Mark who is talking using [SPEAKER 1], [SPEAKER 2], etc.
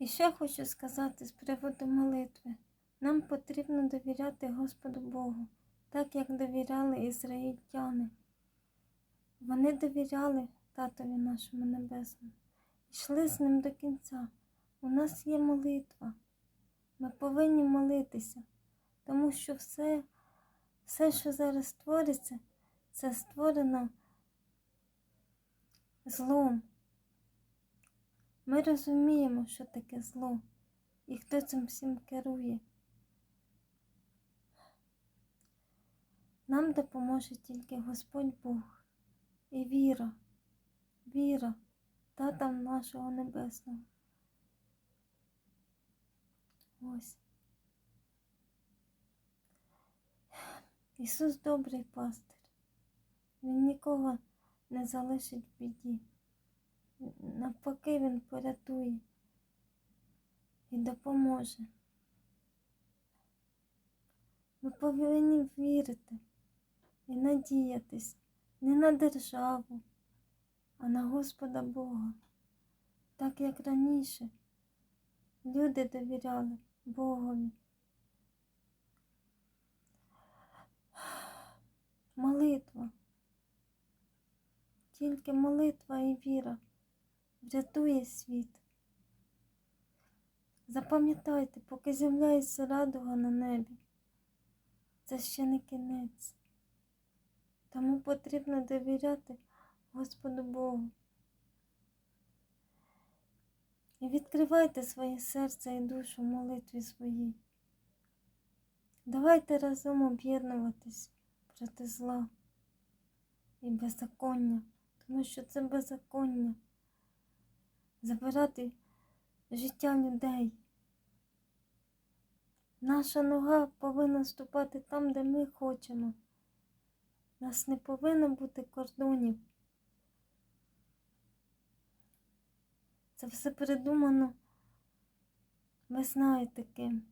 [SPEAKER 1] І ще хочу сказати з приводу молитви. Нам потрібно довіряти Господу Богу, так як довіряли ізраїльтяни. Вони довіряли Татові нашому Небесному, йшли з ним до кінця. У нас є молитва. Ми повинні молитися, тому що все, все, що зараз твориться, це створено злом. Ми розуміємо, що таке зло і хто цим всім керує. Нам допоможе тільки Господь Бог і віра, віра Тата нашого Небесного. Ось. Ісус добрий пастир. Він нікого не залишить в біді. Навпаки, Він порятує і допоможе. Ми повинні вірити і надіятись не на державу, а на Господа Бога, так як раніше люди довіряли Богові. Молитва. Тільки молитва і віра врятує світ. Запам'ятайте, поки з'являється радуга на небі, це ще не кінець. Тому потрібно довіряти Господу Богу. І відкривайте своє серце і душу в молитві своїй. Давайте разом об'єднуватись проти зла і беззаконня, тому що це беззаконня забирати життя людей. Наша нога повинна ступати там, де ми хочемо. Нас не повинно бути кордонів. Це все придумано, ви знаєте ким.